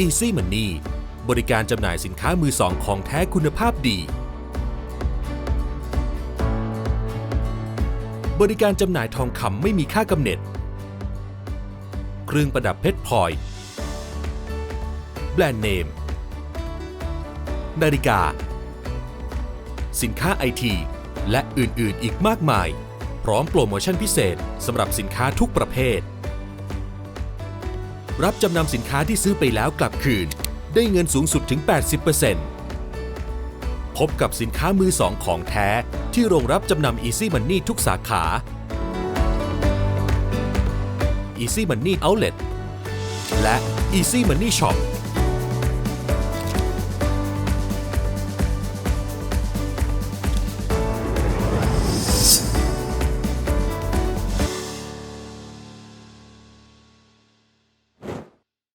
Easy Money บริการจำหน่ายสินค้ามือสองของแท้คุณภาพดี บริการจำหน่ายทองคำไม่มีค่ากำเนิดเครื่องประดับเพชรพลอย แบรนด์เนม นาฬิกา สินค้าไอที และอื่นๆอีกมากมาย พร้อมโปรโมชั่นพิเศษสำหรับสินค้าทุกประเภท รับจำนำสินค้าที่ซื้อไปแล้วกลับคืน ได้เงินสูงสุดถึง 80%พบกับสินค้ามือสองของแท้ที่โรงรับจำนำ Easy Money ทุกสาขา Easy Money Outlet และ Easy Money Shop